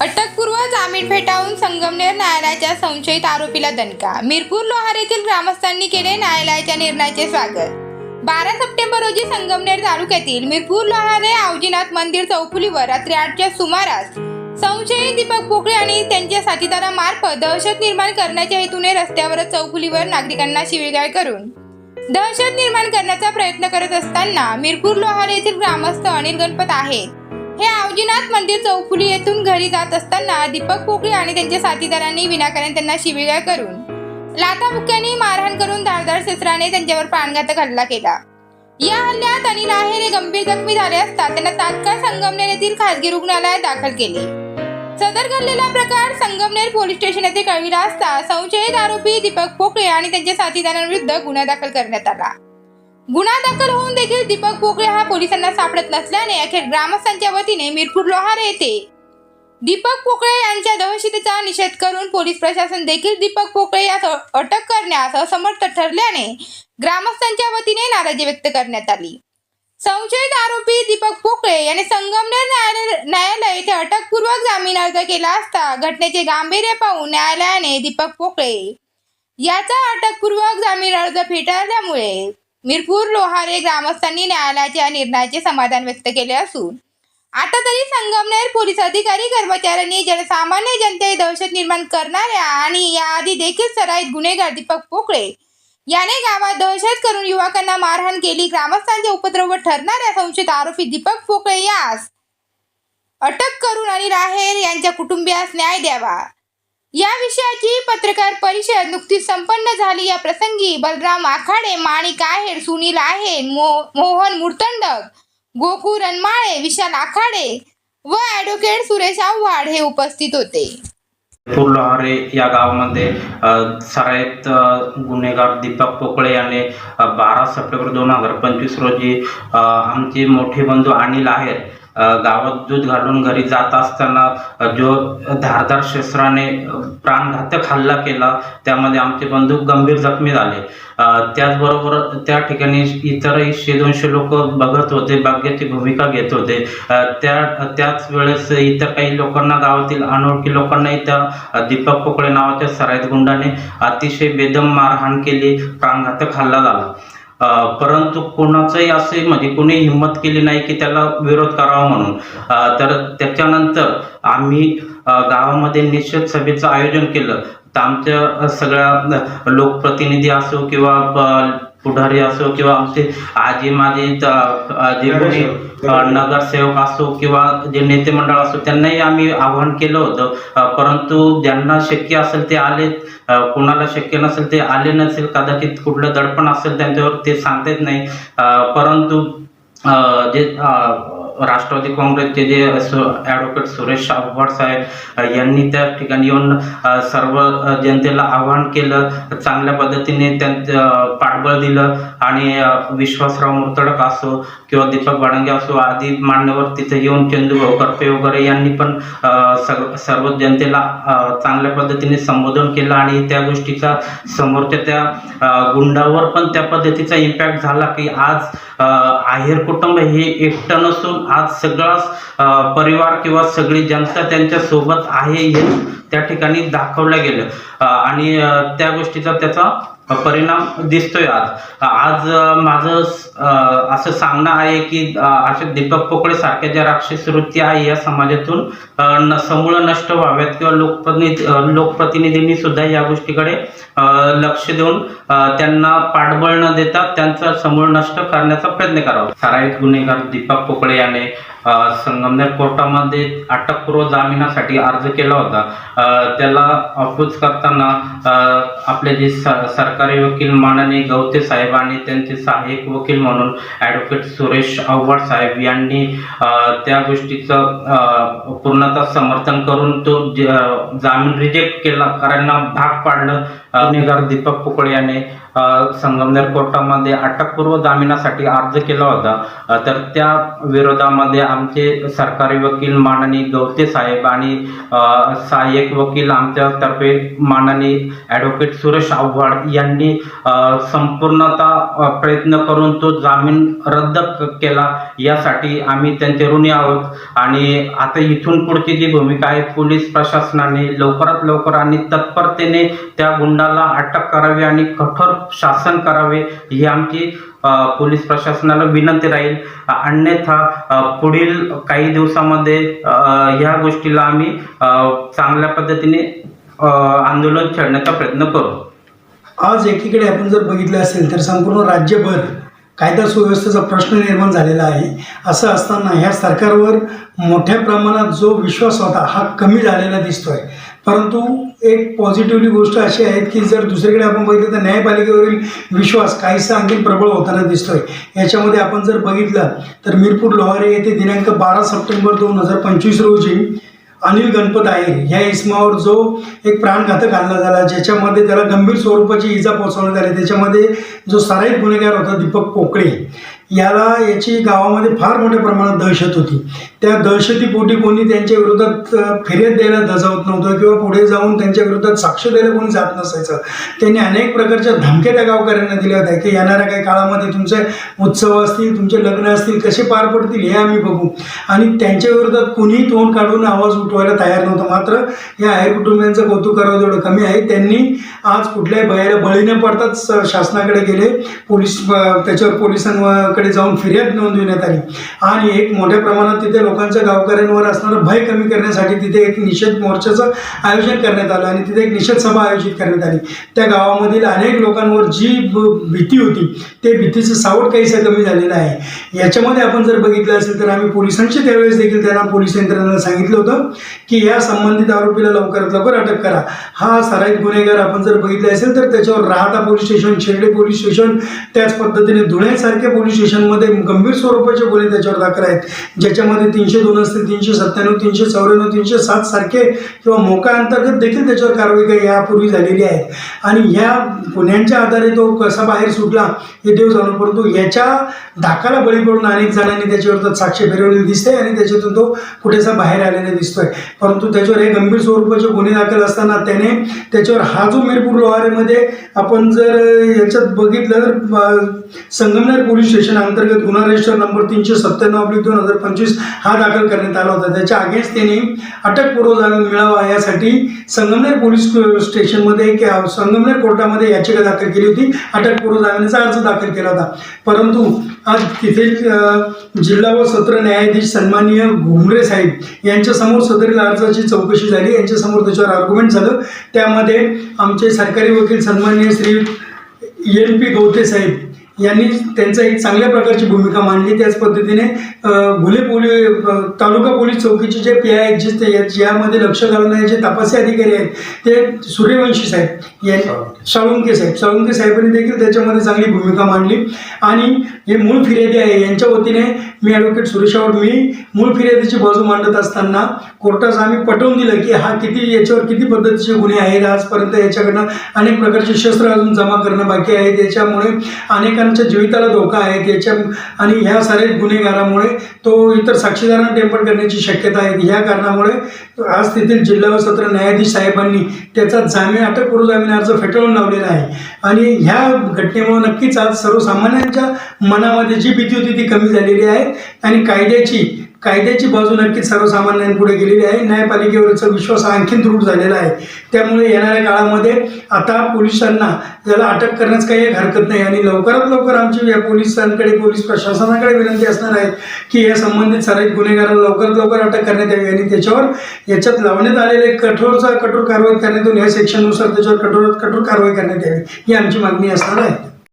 अटकपूर्व जामीन फेटाळून संगमनेर न्यायालयाच्या संशयित आरोपीला दणका. मिरपूर लोहार येथील ग्रामस्थांनी केले न्यायालयाच्या निर्णयाचे स्वागत. बारा सप्टेंबर रोजी संगमनेर तालुक्यातील मिरपूर लोहारे आवजीनाथ मंदिर चौफुलीवर रात्री आठच्या सुमारास संशयित दीपक पोकळे आणि त्यांच्या साथीदारामार्फत दहशत निर्माण करण्याच्या हेतूने रस्त्यावरच चौफुलीवर नागरिकांना शिवीगाळ करून दहशत निर्माण करण्याचा प्रयत्न करत असताना मिरपूर लोहार येथील ग्रामस्थ अनिल गणपत आहेत. हे आवजीनाथ मंदिर चौफुली येथून घरी जात असताना दीपक पोकळी आणि त्यांच्या साथीदारांनी विनाकारण त्यांना शिवीगाळ करून लाथाबुक्यांनी मारहाण करून धारदार शस्त्राने त्यांच्यावर प्राणघातक हल्ला केला. या हल्ल्यात अनिल आहेर हे गंभीर जखमी झाले असता त्यांना तात्काळ संगमनेर येथील खासगी रुग्णालयात दाखल केले. सदर घडलेला प्रकार संगमनेर पोलीस स्टेशन येथे कळविला असता संशयित आरोपी दीपक पोकळे आणि त्यांच्या साथीदारांविरुद्ध गुन्हा दाखल करण्यात आला. गुन्हा दाखल होऊन देखील दीपक पोकळे हा पोलिसांना सापडत नसल्याने अखेर ग्रामस्थांच्या वतीने मिरपूर लोहारे येथे. दीपक पोकळे यांच्या दहशतीचा निषेध करून पोलीस प्रशासन देखील दीपक पोकळे यास अटक करण्यास असमर्थ ठरल्याने ग्रामस्थांच्या वतीने नाराजी व्यक्त करण्यात आली. संशयित आरोपी दीपक पोकळे याने संगमनेर न्यायालय न्यायालय येथे अटकपूर्वक जामीन अर्ज केला असता घटनेचे गांभीर्य पाहून न्यायालयाने दीपक पोकळे याचा अटकपूर्वक जामीन अर्ज फेटाळल्यामुळे मिरपूर लोहारे ग्रामस्थांनी न्यायालयाच्या निर्णयाचे समाधान व्यक्त केले असून आता तरी संगमनेर पोलीस अधिकारी कर्मचाऱ्यांनी जनसामान्य जनते दहशत निर्माण करणाऱ्या आणि याआधी देखील सराईत गुन्हेगार दीपक पोकळे याने गावात दहशत करून युवकांना मारहाण केली. ग्रामस्थांच्या उपद्रव ठरणाऱ्या संशयित आरोपी दीपक पोकळे यास अटक करून आणि राहेर यांच्या कुटुंबियास न्याय द्यावा. या विषयाची पत्रकार परिषद नुकतीच संपन्न झाली. या प्रसंगी बलराम आखाडे माणिक आहेर सुनील आहेर मो मोहन मुर्तंडक गोकू रनमाळे विशाल आखाडे व ॲडव्होकेट सुरेश आव्हाड हे उपस्थित होते. फुलहारे या गावामध्ये अ, सराईत गुन्हेगार दीपक पोकळे याने बारा सप्टेंबर दोन हजार पंचवीस रोजी आमचे मोठे बंधू अनिल आहेत गावात दूध घालून घरी जात असताना जो धारदार शस्त्राने प्राणघातक हल्ला केला त्यामध्ये आमचे बंधू गंभीर जखमी झाले. त्याचबरोबर त्या ठिकाणी इतरही शे दोनशे लोक बघत होते बाग्याची भूमिका घेत होते. त्या त्याच वेळेस इतर काही लोकांना गावातील अनोळखी लोकांनाही त्या दीपक पोकळे नावाच्या सराईत गुंडाने अतिशय बेदम मारहाण केली प्राणघातक हल्ला झाला. परंतु कोणाचंही असे म्हणजे कोणी हिंमत केली नाही की त्याला विरोध करावा म्हणून. तर त्याच्यानंतर आम्ही गावामध्ये निषेध सभेचं आयोजन केलं. तर आमच्या सगळ्या लोकप्रतिनिधी असो किंवा पुढारी असो किंवा आमचे आजी माजी अ, जे कोणी नगरसेवक असो किंवा जे नेते मंडळ असो त्यांनाही आम्ही आवाहन केलं होतं. परंतु ज्यांना शक्य असेल ते आले कोणाला शक्य नसेल ते आले नसेल कदाचित कुठलं दडपण असेल त्यांच्यावर ते सांगता येत नाही. परंतु जे राष्ट्रवादी काँग्रेसचे जे ॲडव्होकेट सुरेश आव्हाड साहेब यांनी त्या ठिकाणी येऊन सर्व जनतेला आवाहन केलं चांगल्या पद्धतीने त्यांचं पाठबळ दिलं आणि विश्वासराव मुर्तडक असो किंवा दीपक बाडंगे असो आदी मान्यवर तिथे येऊन चंदूभाऊ करपे वगैरे यांनी पण सर्व सर्व जनतेला चांगल्या पद्धतीने संबोधन केलं आणि त्या गोष्टीचा समोरच्या त्या गुंडावर पण त्या पद्धतीचा इम्पॅक्ट झाला की आज आहेर कुटुंब हे एकटं नसून आज सगळाच परिवार किंवा सगळी जनता त्यांच्यासोबत आहे हे त्या ठिकाणी दाखवलं गेलं आणि त्या गोष्टीचा त्याचा परिणाम दिसतोय आज. आज माझं असं सांगणं आहे की असे अशा दीपक पोकळे सारख्या ज्या राक्षस वृत्ती आहे या समाजातून समूळ नष्ट व्हाव्यात किंवा लोकप्रतिनिधी लोकप्रतिनिधींनी सुद्धा या गोष्टीकडे लक्ष देऊन त्यांना पाठबळ न देता त्यांचा समूळ नष्ट करण्याचा प्रयत्न करावा. सराईत गुन्हेगार दीपक पोकळे याने संगमनेर कोर्टामध्ये अटकपूर्व जामिनासाठी अर्ज केला होता. त्याला अपोज करताना आपले जे स- सरकारी वकील माननीय गवते साहेब आणि त्यांचे सहाय्यक वकील म्हणून ॲडव्होकेट सुरेश आव्हाड साहेब यांनी त्या गोष्टीचं पूर्णतः समर्थन करून तो जामीन रिजेक्ट केला. कारण भाग पाडलं. गुन्हेगार दीपक पोकळे याने संगमनेर कोर्टामध्ये अटकपूर्व जामिनासाठी अर्ज केला होता. तर त्या विरोधामध्ये आमचे सरकारी वकील माननीय गवते साहेब आणि सहाय्यक वकील आमच्यातर्फे माननीय ॲडव्होकेट सुरेश आव्हाड यांनी संपूर्णतः प्रयत्न करून तो जामीन रद्द केला. यासाठी आम्ही त्यांचे ऋणी आहोत. आणि आता इथून पुढची जी भूमिका आहे पोलीस प्रशासनाने लवकरात लवकर आणि तत्परतेने त्या गुंडाला अटक करावी आणि कठोर शासन करावे ही आमची पोलीस प्रशासनाला विनंती राहील. अन्यथा पुढील काही दिवसामध्ये ह्या गोष्टीला आम्ही चांगल्या पद्धतीने आंदोलन छेडण्याचा प्रयत्न करू. आज एकीकडे आपण जर बघितलं असेल तर संपूर्ण राज्यभर कायदा सुव्यवस्थेचा प्रश्न निर्माण झालेला आहे. असं असताना ह्या सरकारवर मोठ्या प्रमाणात जो विश्वास होता हा कमी झालेला दिसतोय. परंतु एक पॉझिटिव्हली गोष्ट अशी आहे की जर दुसरीकडे आपण बघितलं तर न्यायपालिकेवरील विश्वास काहीसा आणखी प्रबळ होताना दिसतोय. याच्यामध्ये आपण जर बघितलं तर मिरपूर लोहारे येथे दिनांक बारा सप्टेंबर दोन हजार पंचवीस रोजी अनिल गणपत आहे ह्या इसमावर जो एक प्राणघातक हल्ला झाला ज्याच्यामध्ये त्याला गंभीर स्वरूपाची इजा पोहोचवण्यात आली. त्याच्यामध्ये जो सराईत गुन्हेगार होता दीपक पोकळे याला याची गावामध्ये फार मोठ्या प्रमाणात दहशत होती. त्या दहशतीपोटी कोणी त्यांच्या विरोधात फिर्याद द्यायला धजावत नव्हतं किंवा पुढे जाऊन त्यांच्या विरोधात साक्ष द्यायला कोणी जात नसायचं. त्यांनी अनेक प्रकारच्या धमक्या त्या गावकऱ्यांना दिल्या होत्या की येणाऱ्या काही काळामध्ये तुमचे उत्सव असतील तुमचे लग्न असतील कसे पार पडतील हे आम्ही बघू. आणि त्यांच्या विरोधात कोणीही तोंड काढून आवाज उठवायला तयार नव्हतं. मात्र या आहेर कुटुंबियांचं कौतुक करावं जेवढं कमी आहे. त्यांनी आज कुठल्याही भयाला बळी न पडताच शासनाकडे गेले. पोलीस त्याच्यावर पोलिसांवर गावाकडे जाऊन फिर्याद नोंदविण्यात आली. आणि एक मोठ्या प्रमाणात तिथे लोकांच्या गावकऱ्यांवर असणारं भय कमी करण्यासाठी तिथे एक निषेध मोर्चाचं आयोजन करण्यात आलं आणि तिथे एक निषेध सभा आयोजित करण्यात आली. त्या गावामधील अनेक लोकांवर जी भीती होती ते भीतीचं सावट काहीसं कमी झालेलं आहे. याच्यामध्ये आपण जर बघितलं असेल तर आम्ही पोलिसांशी त्यावेळेस देखील त्यांना पोलीस यंत्रणांना सांगितलं होतं की या संबंधित आरोपीला लवकरात लवकर अटक करा. हा सराईत गुन्हेगार आपण जर बघितले असेल तर त्याच्यावर राहता police station Sherde police station त्याच पद्धतीने धुळ्यासारख्या पोलीस स्टेशन स्टेशनमध्ये गंभीर स्वरूपाचे गुन्हे त्याच्यावर दाखल आहेत. ज्याच्यामध्ये तीनशे दोन असतील तीनशे सत्त्याण्णव तीनशे चौऱ्याण्णव तीनशे सात सारखे किंवा मोका अंतर्गत देखील त्याच्यावर कारवाई काही यापूर्वी झालेली आहे. आणि ह्या गुन्ह्यांच्या आधारे तो कसा बाहेर सुटला हे देव जाणून परंतु याच्या धाकाला बळी पडून अनेक जणांनी त्याच्यावर साक्ष फिरवलेली दिसते आणि त्याच्यातून तो कुठेसा बाहेर आलेला दिसतोय. परंतु त्याच्यावर हे गंभीर स्वरूपाचे गुन्हे दाखल असताना त्याने त्याच्यावर हा जो मिरपूर लोहारेमध्ये आपण जर याच्यात बघितलं तर संगमनेर पोलीस स्टेशन अंतर्गत गुन्हा रजिस्टर नंबर तीनशे सत्त्याण्णव आपली दोन हजार पंचवीस हा दाखल करण्यात आला होता. त्याच्या अगेन्स्ट त्यांनी अटकपूर्व जामीन मिळावा यासाठी संगमनेर पोलीस स्टेशनमध्ये संगमनेर कोर्टामध्ये याचिका दाखल केली होती. अटकपूर्व जामिनाचा अर्ज दाखल केला होता. परंतु आज तिथे जिल्हा व सत्र न्यायाधीश सन्माननीय घुमरे साहेब यांच्यासमोर सदरील अर्जाची चौकशी झाली. यांच्यासमोर त्याच्यावर आर्ग्युमेंट झालं. त्यामध्ये आमचे सरकारी वकील सन्माननीय श्री एन पी गवते साहेब यांनी त्यांचं एक चांगल्या प्रकारची भूमिका मांडली. त्याच पद्धतीने घुले पोली अ, तालुका पोलीस चौकीचे जे पी आय आहेत जे ते यामध्ये लक्ष घालणारे जे तपासी अधिकारी आहेत ते सूर्यवंशी साहेब यांनी साळुंके. साहेब. साळुंके साहेबांनी देखील त्याच्यामध्ये चांगली भूमिका मांडली. आणि हे मूळ फिर्यादी आहे. यांच्या वतीने मी ॲडव्होकेट सुरेशावर मी मूळ फिर्यादीची बाजू मांडत असताना कोर्टास आम्ही पटवून दिलं की हा किती याच्यावर किती पद्धतीचे गुन्हे आहेत आजपर्यंत याच्याकडनं अनेक प्रकारचे शस्त्र अजून जमा करणं बाकी आहे त्याच्यामुळे अनेकांच्या जीविताला धोका आहे त्याच्या आणि ह्या सारे गुन्हेगारामुळे तो इतर साक्षीदारांना टेम्पर करण्याची शक्यता आहे. ह्या कारणामुळे आज तेथील जिल्हा व सत्र न्यायाधीश साहेबांनी त्याचा जामीन अटकपूर्व जामीन अर्ज फेटाळून लावलेला आहे. आणि ह्या घटनेमुळे नक्कीच आज सर्वसामान्यांच्या मनामध्ये जी भीती होती ती कमी झालेली आहे. आणि कायद्याची कायद्याची बाजू नक्कीच सर्वसामान्यांपुढे गेलेली आहे. न्यायपालिकेवरचा विश्वास आणखीन दृढ झालेला आहे. त्यामुळे येणाऱ्या काळामध्ये आता पोलिसांना त्याला अटक करण्यास काही एक हरकत नाही आणि लवकरात लवकर आमची या पोलिसांकडे पोलीस प्रशासनाकडे विनंती असणार आहे की या संबंधित सराईत गुन्हेगारांना लवकरात लवकर अटक करण्यात यावी आणि त्याच्यावर याच्यात लावण्यात आलेले कठोरचा कठोर कारवाई करण्यात येऊन या सेक्शननुसार त्याच्यावर कठोरात कठोर कारवाई करण्यात यावी ही आमची मागणी असणार आहे.